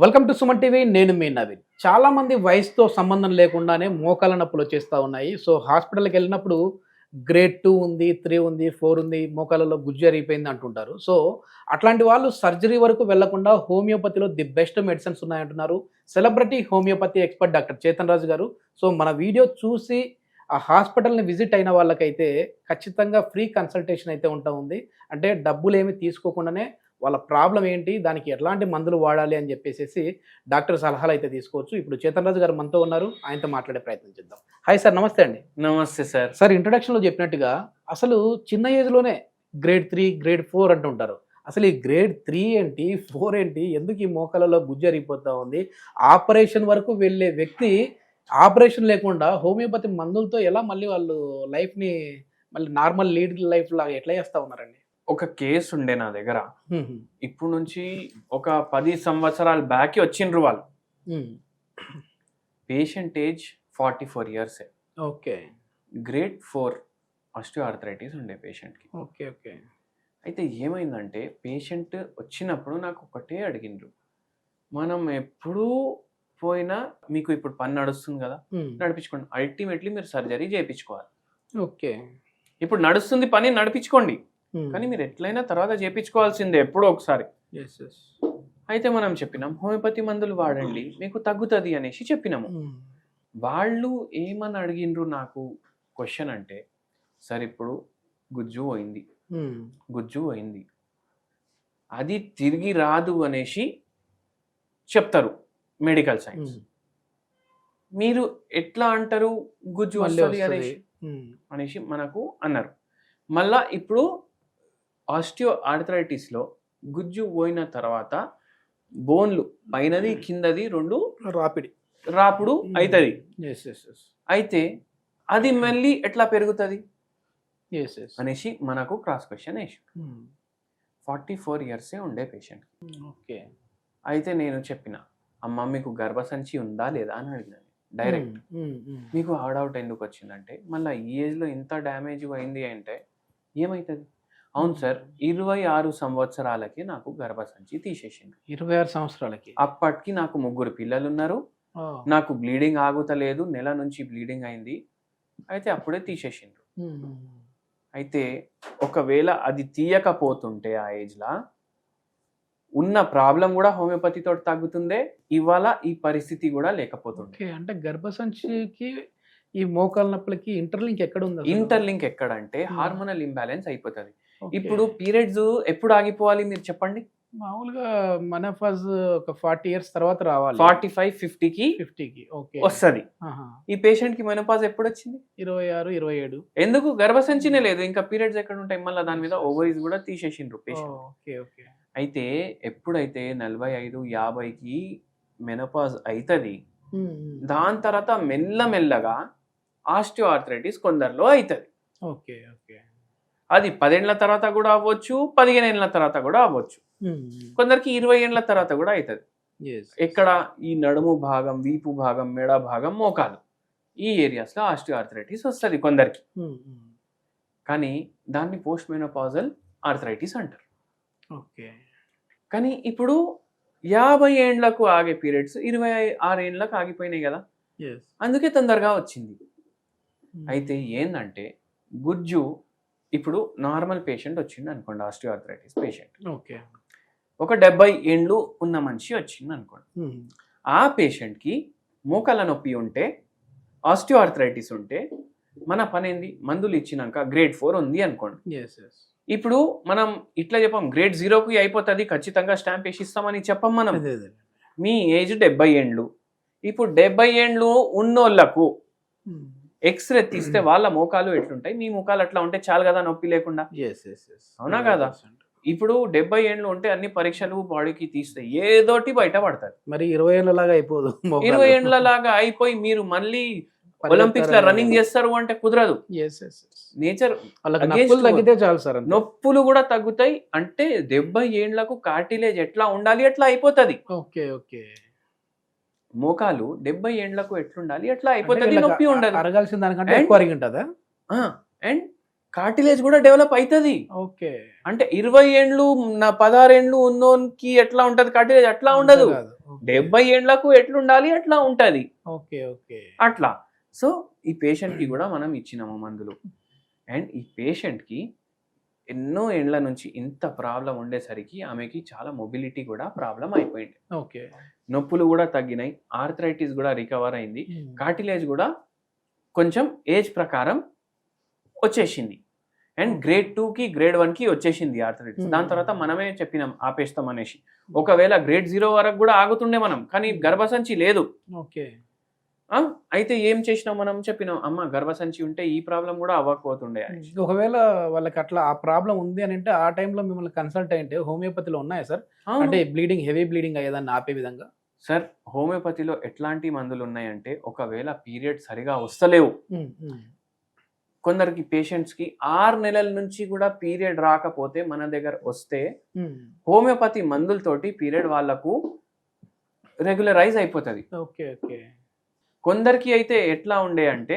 Welcome to Suman TV నేను మీ నవీన్. చాలా మంది వయసుతో సంబంధం లేకుండానే మోకాల నొప్పులు వచ్చేస్తూ ఉన్నాయి. సో హాస్పిటల్కి వెళ్ళినప్పుడు గ్రేడ్ టూ ఉంది త్రీ ఉంది ఫోర్ ఉంది మోకాలలో గుజ్జు అరిగిపోయింది అంటుంటారు. సో అట్లాంటి వాళ్ళు సర్జరీ వరకు వెళ్ళకుండా హోమియోపతిలో the best medicines ఉన్నాయంటున్నారు. Celebrity homeopathy expert doctor Chetan Raju garu. So మన వీడియో చూసి ఆ హాస్పిటల్ని విజిట్ అయిన వాళ్ళకైతే ఖచ్చితంగా ఫ్రీ కన్సల్టేషన్ అయితే ఉంటా ఉంది. అంటే డబ్బులు ఏమి తీసుకోకుండానే వాళ్ళ ప్రాబ్లం ఏంటి దానికి ఎట్లాంటి మందులు వాడాలి అని చెప్పేసి డాక్టర్ సలహాలు అయితే తీసుకోవచ్చు. ఇప్పుడు చేతన్ రాజు గారు మనతో ఉన్నారు. ఆయనతో మాట్లాడే ప్రయత్నం చేద్దాం. హాయ్ సార్ నమస్తే అండి. నమస్తే సార్. సార్ ఇంట్రొడక్షన్లో చెప్పినట్టుగా అసలు చిన్న ఏజ్లోనే గ్రేడ్ త్రీ గ్రేడ్ ఫోర్ అంటుంటారు. అసలు ఈ గ్రేడ్ త్రీ ఏంటి ఫోర్ ఏంటి ఎందుకు ఈ మోకాలలో గుజ్జు అరిగిపోతా ఉంది? ఆపరేషన్ వరకు వెళ్ళే వ్యక్తి ఆపరేషన్ లేకుండా హోమియోపతి మందులతో ఎలా మళ్ళీ వాళ్ళు లైఫ్ని మళ్ళీ నార్మల్ లీడ్ లైఫ్ లాగా ఎట్లా చేస్తూ ఉన్నారండి? ఒక కేసు ఉండే నా దగ్గర. ఇప్పుడు నుంచి ఒక పది సంవత్సరాల బ్యాక్ వచ్చిండ్రు వాళ్ళు. Patient age forty four years okay. Grade four arthritis ఉండే పేషెంట్కి. Okay okay. అయితే ఏమైందంటే పేషెంట్ వచ్చినప్పుడు నాకు ఒకటే అడిగిండ్రు. మనం ఎప్పుడూ పోయినా మీకు ఇప్పుడు పని నడుస్తుంది కదా నడిపించుకోండి. అల్టిమేట్లీ మీరు సర్జరీ చేయించుకోవాలి. ఓకే. ఇప్పుడు నడుస్తుంది పని నడిపించుకోండి. కానీ మీరు ఎట్లయినా తర్వాత చేయించుకోవాల్సిందే ఎప్పుడో ఒకసారి. అయితే మనం చెప్పినాం హోమియోపతి మందులు వాడండి మీకు తగ్గుతుంది అనేసి చెప్పినాము. వాళ్ళు ఏమని అడిగిండ్రు నాకు క్వశ్చన్ అంటే సార్ ఇప్పుడు గుజ్జు పోయింది గుజ్జు పోయింది అది తిరిగి రాదు అనేసి చెప్తారు మెడికల్ సైన్స్ మీరు ఎట్లా అంటారు గుజ్జు వస్తుంది అనేసి? అనేసి మనకు అన్నారు. మళ్ళా ఇప్పుడు ఆస్టియో ఆర్థరైటిస్లో గుజ్జు పోయిన తర్వాత బోన్లు పైనది కిందది రెండు రాపిడి. రాపుడు అవుతుంది ఎస్ ఎస్ అయితే అది మళ్ళీ ఎట్లా పెరుగుతుంది? అనేసి మనకు క్రాస్ క్వశ్చన్ వేసి ఫార్టీ ఫోర్ ఇయర్సే ఉండే పేషెంట్. ఓకే అయితే నేను చెప్పిన అమ్మ మీకు గర్భసంచి ఉందా లేదా? అని అడిగినాను డైరెక్ట్. మీకు అవుట్ ఎందుకు వచ్చిందంటే మళ్ళీ ఈ ఏజ్లో ఇంత డ్యామేజ్ అయింది అంటే ఏమవుతుంది అవును సార్. ఇరవై ఆరు సంవత్సరాలకి నాకు గర్భసంచి తీసేసింది ఇరవై ఆరు సంవత్సరాలకి? అప్పటికి నాకు ముగ్గురు పిల్లలు ఉన్నారు నాకు బ్లీడింగ్ ఆగుతలేదు. నెల నుంచి బ్లీడింగ్ అయింది. అయితే అప్పుడే తీసేసిండ్రు. అయితే ఒకవేళ అది తీయకపోతుంటే ఆ ఏజ్లా ఉన్న ప్రాబ్లం కూడా హోమియోపతితో తగ్గుతుందే. ఇవాళ ఈ పరిస్థితి కూడా లేకపోతుండే. ఓకే. అంటే గర్భసంచికి ఈ మోకాల నొప్పులకి ఇంటర్లింక్ ఎక్కడ ఉంది? ఇంటర్లింక్ ఎక్కడంటే Hmm. హార్మోనల్ ఇంబ్యాలెన్స్ అయిపోతుంది. ఇప్పుడు పీరియడ్స్ ఎప్పుడు ఆగిపోవాలి మీరు చెప్పండి? మామూలుగా మన ఫజ్ ఒక ఫార్టీ ఇయర్స్ తర్వాత రావాలి. ఫార్టీ ఫైవ్ ఫిఫ్టీకి ఫిఫ్టీకి ఓకే. వస్తుంది. ఈ పేషెంట్కి మెనోపాజ్ ఎప్పుడు వచ్చింది ఇరవై ఆరు ఇరవై ఏడు ఎందుకు? గర్భసంచినే లేదు. ఇంకా పీరియడ్స్ ఎక్కడ ఉంటాయి మళ్ళీ దాని మీద ఓవరీస్ కూడా తీసేసిండ్రు పేషెంట్. Okay okay. అయితే ఎప్పుడైతే నలభై ఐదు యాభైకి మెనోపాజ్ అవుతుంది దాని తర్వాత మెల్లమెల్లగా ఆస్టియో ఆర్థరైటిస్ కొందరిలో అవుతుంది ఓకే ఓకే. అది పదేళ్ళ తర్వాత కూడా అవ్వచ్చు పదిహేను ఏళ్ళ తర్వాత కూడా అవ్వచ్చు. కొందరికి ఇరవై ఏళ్ళ తర్వాత కూడా అవుతుంది ఎక్కడ ఈ నడుము భాగం వీపు భాగం మెడ భాగం మోకాలు ఈ ఏరియాస్లో ఆస్టియో ఆర్థరైటిస్ వస్తుంది కొందరికి. కానీ దాన్ని పోస్ట్ మెనోపాజల్ ఆర్థరైటిస్ అంటారు. ఓకే. కానీ ఇప్పుడు యాభై ఏండ్లకు ఆగే పీరియడ్స్ ఇరవై ఆరు ఏండ్లకు ఆగిపోయినాయి కదా. అందుకే తొందరగా వచ్చింది. అయితే ఏంటంటే గుజ్జు ఇప్పుడు నార్మల్ పేషెంట్ వచ్చింది అనుకోండి ఆస్టియోఆర్థరైటిస్ పేషెంట్. ఓకే. ఒక డెబ్బై ఏండ్లు ఉన్న మనిషి వచ్చింది అనుకోండి. ఆ పేషెంట్కి మోకాల నొప్పి ఉంటే ఆస్టియోఆర్థరైటిస్ ఉంటే మన పని ఏంది? మందులు ఇచ్చినాక గ్రేడ్ ఫోర్ ఉంది అనుకోండి. ఇప్పుడు మనం ఇట్లా చెప్పాం గ్రేడ్ జీరోకి అయిపోతుంది ఖచ్చితంగా స్టాంప్ వేసి ఇస్తామని చెప్పం మనం. మీ ఏజ్ డెబ్బై ఏండ్లు. ఇప్పుడు డెబ్బై ఏండ్లు ఉన్నోళ్ళకు ఎక్స్రే తీస్తే వాళ్ళ మోకాలు ఎట్లుంటాయి? మీ మోకాలు అట్లా ఉంటే చాలు కదా నొప్పి లేకుండా? అవునా కదా? ఇప్పుడు డెబ్బై ఏండ్లు ఉంటే అన్ని పరీక్షలు బాడీకి తీస్తే ఏదోటి బయట పడతారు మరి ఇరవై ఏళ్ళ లాగా అయిపోదు. ఇరవై ఏండ్ల లాగా అయిపోయి మీరు మళ్ళీ ఒలింపిక్స్లో రన్నింగ్ చేస్తారు అంటే కుదరదు. నేచర్ తగ్గితే చాలు సార్. నొప్పులు కూడా తగ్గుతాయి. అంటే డెబ్బై ఏండ్లకు కార్టిలేజ్ ఎట్లా ఉండాలి ఎట్లా అయిపోతుంది? Okay okay. మోకాలు డెబ్బై ఏండ్లకు ఎట్లుండాలి? ఎట్లా అయిపోతుంది? నొప్పి ఉండదు. అరగాల్సిన దానికంటే ఎక్కువ అరిగి ఉంటుందా అండ్ కార్టిలేజ్ కూడా డెవలప్ అవుతుంది ఓకే. అంటే ఇరవై ఏండ్లు నా పదహారు ఏండ్లు ఉన్నోనికి ఎట్లా ఉంటది కార్టిలేజ్ అట్లా ఉండదు. డెబ్బై ఏండ్లకు ఎట్లుండాలి? అట్లా ఉంటది. Okay okay. అట్లా. సో ఈ పేషెంట్కి కూడా మనం ఇచ్చినాము మందులు. అండ్ ఈ పేషెంట్కి ఎన్నో ఏండ్ల నుంచి ఇంత ప్రాబ్లం ఉండేసరికి ఆమెకి చాలా మొబిలిటీ కూడా ప్రాబ్లం అయిపోయింది. ఓకే. నొప్పులు కూడా తగ్గినాయి ఆర్థరైటిస్ కూడా రికవర్ అయింది. కార్టిలేజ్ కూడా కొంచెం ఏజ్ ప్రకారం వచ్చేసింది. అండ్ గ్రేడ్కి గ్రేడ్కి వచ్చేసింది ఆర్థరైటిస్ Hmm. దాని తర్వాత మనమే చెప్పినాం ఆపేస్తాం అనేసి. ఒకవేళ గ్రేడ్ జీరో వరకు కూడా ఆగుతుండే మనం కానీ గర్భసంచి లేదు. ఓకే అయితే ఏం చేసినాం మనం? చెప్పినాం అమ్మ గర్భసంచి ఉంటే ఈ ప్రాబ్లం కూడా అవ్వకపోతుండే. ఒకవేళ వాళ్ళకి అట్లా ఆ ప్రాబ్లం ఉంది అని అంటే ఆ టైంలో మిమ్మల్ని కన్సల్ట్ అయింటే హోమియోపతిలో ఉన్నాయా సార్. అంటే బ్లీడింగ్ హెవీ బ్లీడింగ్ అయ్యేదాన్ని ఆపే విధంగా? సార్ హోమియోపతిలో ఎట్లాంటి మందులు ఉన్నాయంటే ఒకవేళ పీరియడ్ సరిగా వస్తలేవు. కొందరికి పేషెంట్స్కి ఆరు నెలల నుంచి కూడా పీరియడ్ రాకపోతే మన దగ్గర వస్తే హోమియోపతి మందులతోటి పీరియడ్ వాళ్ళకు రెగ్యులరైజ్ అయిపోతుంది. Okay okay. కొందరికి అయితే ఎట్లా ఉండే అంటే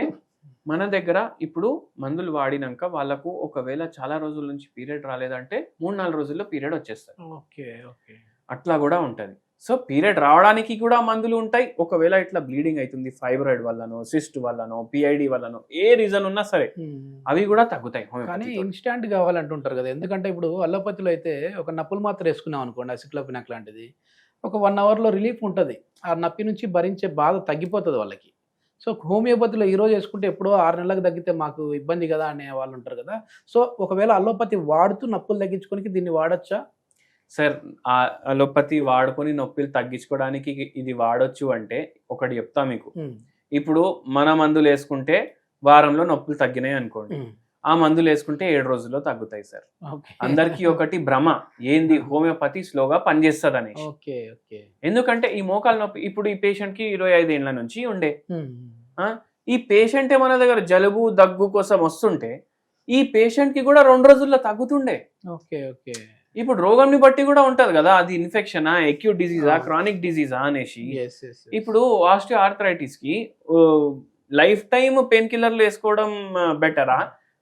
మన దగ్గర ఇప్పుడు మందులు వాడినాక వాళ్ళకు ఒకవేళ చాలా రోజుల నుంచి పీరియడ్ రాలేదంటే మూడు నాలుగు రోజుల్లో పీరియడ్ వచ్చేస్తారు ఓకే ఓకే. అట్లా కూడా ఉంటది. సో పీరియడ్ రావడానికి కూడా మందులు ఉంటాయి. ఒకవేళ ఇట్లా బ్లీడింగ్ అవుతుంది ఫైబ్రాయిడ్ వల్లనో సిస్ట్ వల్లనో పిఐడి వల్లనో ఏ రీజన్ ఉన్నా సరే అవి కూడా తగ్గుతాయి కానీ. ఇన్స్టాంట్ కావాలంటుంటారు కదా. ఎందుకంటే ఇప్పుడు అల్లోపతిలో అయితే ఒక నప్పులు మాత్రం వేసుకున్నాం అనుకోండి అసిక్లోపినాక్ లాంటిది. ఒక వన్ అవర్లో రిలీఫ్ ఉంటుంది. ఆ నొప్పి నుంచి భరించే బాధ తగ్గిపోతుంది వాళ్ళకి. సో హోమియోపతిలో ఈ రోజు వేసుకుంటే ఎప్పుడో ఆరు నెలలకు తగ్గితే మాకు ఇబ్బంది కదా అనే వాళ్ళు ఉంటారు కదా. సో ఒకవేళ అల్లోపతి వాడుతూ నొప్పులు తగ్గించుకోనికి దీన్ని వాడచ్చా? సార్ ఆ అలోపతి వాడుకొని నొప్పులు తగ్గించుకోవడానికి ఇది వాడొచ్చు అంటే ఒకటి చెప్తా మీకు. ఇప్పుడు మన మందులు వేసుకుంటే వారంలో నొప్పులు తగ్గినాయి అనుకోండి. ఆ మందులు వేసుకుంటే ఏడు రోజుల్లో తగ్గుతాయి సార్. అందరికీ ఒకటి భ్రమ. ఏంది? హోమియోపతి స్లోగా పనిచేస్తుంది అనేసి. ఎందుకంటే ఈ మోకాలు నొప్పి ఇప్పుడు ఈ పేషెంట్కి ఇరవై ఐదు ఏళ్ళ నుంచి ఉండే. ఈ పేషెంటే మన దగ్గర జలుబు దగ్గు కోసం వస్తుంటే ఈ పేషెంట్కి కూడా రెండు రోజుల్లో తగ్గుతుండే. Okay okay. ఇప్పుడు రోగంని బట్టి కూడా ఉంటది కదా అది ఇన్ఫెక్షనా ఎక్యూట్ డిజీజా ఆ. క్రానిక్ డిజీజా అనేసి. ఇప్పుడు ఆస్టియో ఆర్థరైటిస్కి లైఫ్ టైం పెయిన్ కిల్లర్లు వేసుకోవడం బెటరా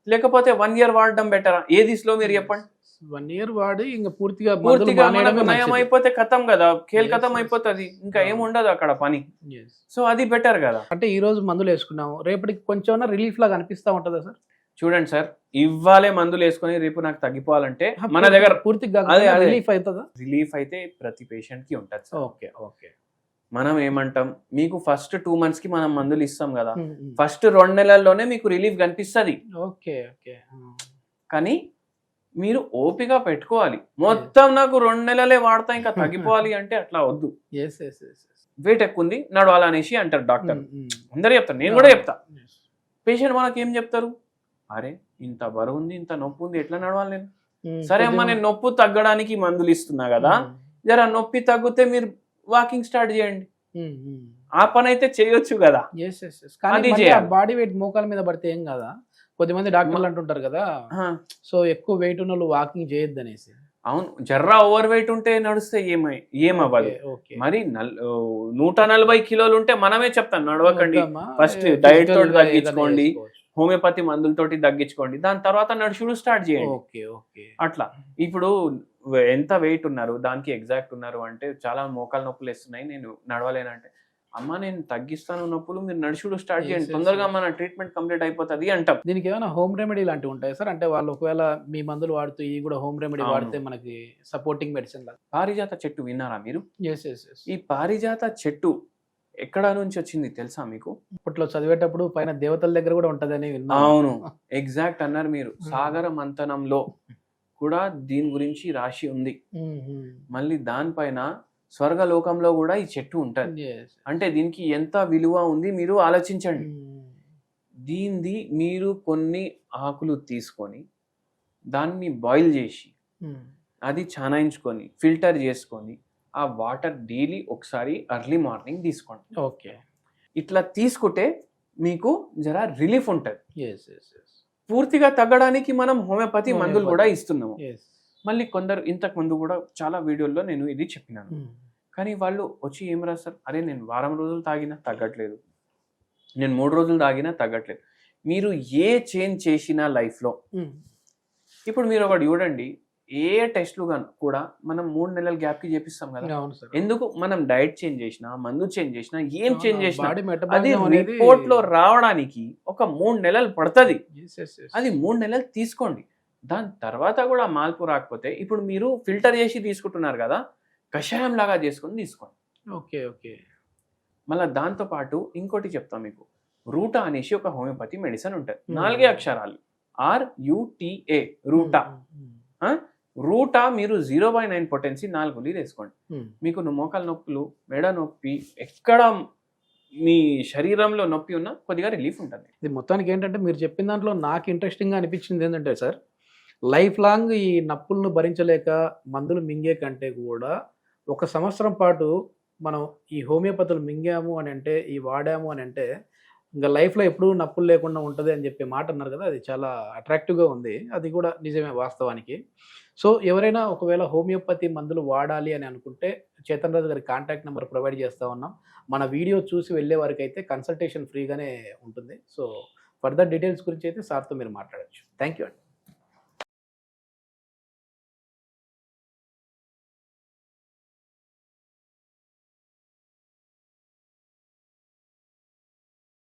లేకపోతే వన్ ఇయర్ వాడడం బెటరా ఏది స్లో మీరు చెప్పండి. వన్ ఇయర్ వాడి ఇంకా పూర్తిగా పూర్తిగా నయం. అయిపోతే కథం కదా? కేల్ కథం. అయిపోతుంది. ఇంకా ఆ. ఏం ఉండదు అక్కడ పని. సో అది బెటర్ కదా? అంటే ఈ రోజు మందులు వేసుకున్నాము. రేపటికి కొంచెం రిలీఫ్ లాగా అనిపిస్తా ఉంటుందా సార్? చూడండి సార్ ఇవ్వాలే మందులు వేసుకొని రేపు నాకు తగ్గిపోవాలంటే మన దగ్గర పూర్తిగా. రిలీఫ్ అవుతుందా? రిలీఫ్ అయితే ప్రతి పేషెంట్కి ఉంటుంది ఓకే ఓకే మనం ఏమంటాం? మీకు ఫస్ట్ టూ మంత్స్కి మనం మందులు ఇస్తాం కదా. ఫస్ట్ రెండు నెలల్లోనే మీకు రిలీఫ్ కనిపిస్తుంది. Okay okay. కానీ మీరు ఓపిక పెట్టుకోవాలి. మొత్తం నాకు రెండు నెలలే వాడతా ఇంకా తగ్గిపోవాలి అంటే అట్లా వద్దు. వెయిట్ ఎక్కువ ఉంది నడవాలనేసి అంటారు డాక్టర్. అందరు చెప్తారు నేను కూడా చెప్తా. పేషెంట్ మనకి ఏం చెప్తారు? అరే ఇంత బరువు ఉంది ఇంత నొప్పి ఉంది ఎట్లా నడవాలి నేను? సరే అమ్మా నేను నొప్పి తగ్గడానికి మందులు ఇస్తున్నా కదా. జర నొప్పి తగ్గితే మీరు వాకింగ్ స్టార్ట్ చేయండి. ఆ పని అయితే చేయొచ్చు కదా. బాడీ వెయిట్ మోకాల మీద పడితే ఏం కదా? కొద్దిమంది డాక్టర్లు అంటుంటారు కదా. సో ఎక్కువ వెయిట్ ఉన్న వాళ్ళు వాకింగ్ చేయొద్దు అనేసి అవును. జర్రా ఓవర్ వెయిట్ ఉంటే నడిస్తే ఏమై ఏమవ్వదు. ఓకే మరి నూట నలభై కిలోలు ఉంటే మనమే చెప్తాం నడవకండి. diet physical తోటి తగ్గించుకోండి. హోమియోపతి మందులతోటి తగ్గించుకోండి. దాని తర్వాత నడుచుడు స్టార్ట్ చేయండి. Okay okay. అట్లా. ఇప్పుడు ఎంత వెయిట్ ఉన్నారు దానికి ఎగ్జాక్ట్ ఉన్నారు అంటే చాలా మోకాలు నొప్పులు వేస్తున్నాయి నేను నడవలేనంటే అమ్మ నేను తగ్గిస్తాను నొప్పులు మీరు నడుచుడు స్టార్ట్ చేయండి తొందరగా. మన ట్రీట్మెంట్ కంప్లీట్ అయిపోతుంది అంటాం. దీనికి ఏమైనా హోమ్ రెమెడీ లాంటివి ఉంటాయి సార్? అంటే వాళ్ళు ఒకవేళ మీ మందులు వాడుతూ ఈ కూడా హోమ్ రెమెడీ. వాడితే మనకి సపోర్టింగ్ మెడిసిన్ లాగా. పారిజాత చెట్టు విన్నారా మీరు? ఎస్ ఎస్ ఎస్ ఈ పారిజాత చెట్టు ఎక్కడ నుంచి వచ్చింది తెలుసా మీకు? ఇప్పట్లో చదివేటప్పుడు పైన దేవతల దగ్గర కూడా ఉంటదని అవును ఎగ్జాక్ట్ అన్నారు మీరు. సాగర మంతనంలో. కూడా దీని గురించి రాసి ఉంది. మళ్ళీ దానిపైన స్వర్గలోకంలో కూడా ఈ చెట్టు ఉంటది. అంటే దీనికి ఎంత విలువ ఉంది మీరు ఆలోచించండి. దీనిది మీరు కొన్ని ఆకులు తీసుకొని దాన్ని బాయిల్ చేసి అది చానాయించుకొని ఫిల్టర్ చేసుకొని ఆ వాటర్ డైలీ ఒకసారి ఎర్లీ మార్నింగ్ తీసుకోండి. ఓకే ఇట్లా తీసుకుంటే మీకు జర రిలీఫ్ ఉంటుంది. ఎస్ ఎస్ ఎస్ పూర్తిగా తగ్గడానికి మనం హోమియోపతి మందులు. కూడా ఇస్తున్నాము. మళ్ళీ కొందరు ఇంతకు ముందు కూడా చాలా వీడియోల్లో నేను ఇది చెప్పినాను. కానీ వాళ్ళు వచ్చి ఏం రాస్తారు? అరే నేను వారం రోజులు తాగినా తగ్గట్లేదు. నేను మూడు రోజులు తాగినా తగ్గట్లేదు. మీరు ఏ చేంజ్ చేసినా లైఫ్లో ఇప్పుడు మీరు ఒకటి చూడండి. ఏ టెస్ట్లు కూడా మనం మూడు నెలల గ్యాప్కి చేపిస్తాం కదా. ఎందుకు? మనం డైట్ చేంజ్ చేసినా మందు చేంజ్ చేసినా ఏం చేంజ్ చేసినా అది రిపోర్ట్లో రావడానికి ఒక మూడు నెలలు పడుతుంది. అది మూడు నెలలు తీసుకోండి. దాని తర్వాత కూడా మార్పు రాకపోతే ఇప్పుడు మీరు ఫిల్టర్ చేసి తీసుకుంటున్నారు కదా కషాయం లాగా చేసుకొని తీసుకోండి. Okay okay. మళ్ళీ దాంతో పాటు ఇంకోటి చెప్తాం మీకు. రూటా అనేసి ఒక హోమియోపతి మెడిసిన్ ఉంటుంది. నాలుగే అక్షరాలు. R UTA రూటా. రూటా మీరు జీరో బై నైన్ పొటెన్సీ నాలుగు లీర్ వేసుకోండి. మీకు ను- మోకాలు నొప్పులు మెడ నొప్పి ఎక్కడ మీ శరీరంలో నొప్పి ఉన్నా కొద్దిగా రిలీఫ్ ఉంటుంది. ఇది మొత్తానికి ఏంటంటే మీరు చెప్పిన దాంట్లో నాకు ఇంట్రెస్టింగ్గా అనిపించింది ఏంటంటే సార్ లైఫ్ లాంగ్ ఈ నప్పులను భరించలేక మందులు మింగే కంటే కూడా ఒక సంవత్సరం పాటు మనం ఈ హోమియోపతులు మింగాము అని అంటే ఈ వాడాము అని అంటే ఇంకా లైఫ్లో ఎప్పుడూ నప్పులు లేకుండా ఉంటుంది అని చెప్పే మాట అన్నారు కదా అది చాలా అట్రాక్టివ్గా ఉంది. అది కూడా నిజమే వాస్తవానికి. సో ఎవరైనా ఒకవేళ హోమియోపతి మందులు వాడాలి అని అనుకుంటే చేతన్ రాజు గారి కాంటాక్ట్ నెంబర్ ప్రొవైడ్ చేస్తూ ఉన్నాం. మన వీడియో చూసి వెళ్ళే వారికి అయితే కన్సల్టేషన్ ఫ్రీగానే ఉంటుంది. సో ఫర్దర్ డీటెయిల్స్ గురించి అయితే సార్తో మీరు మాట్లాడచ్చు. థ్యాంక్ యూ అండి.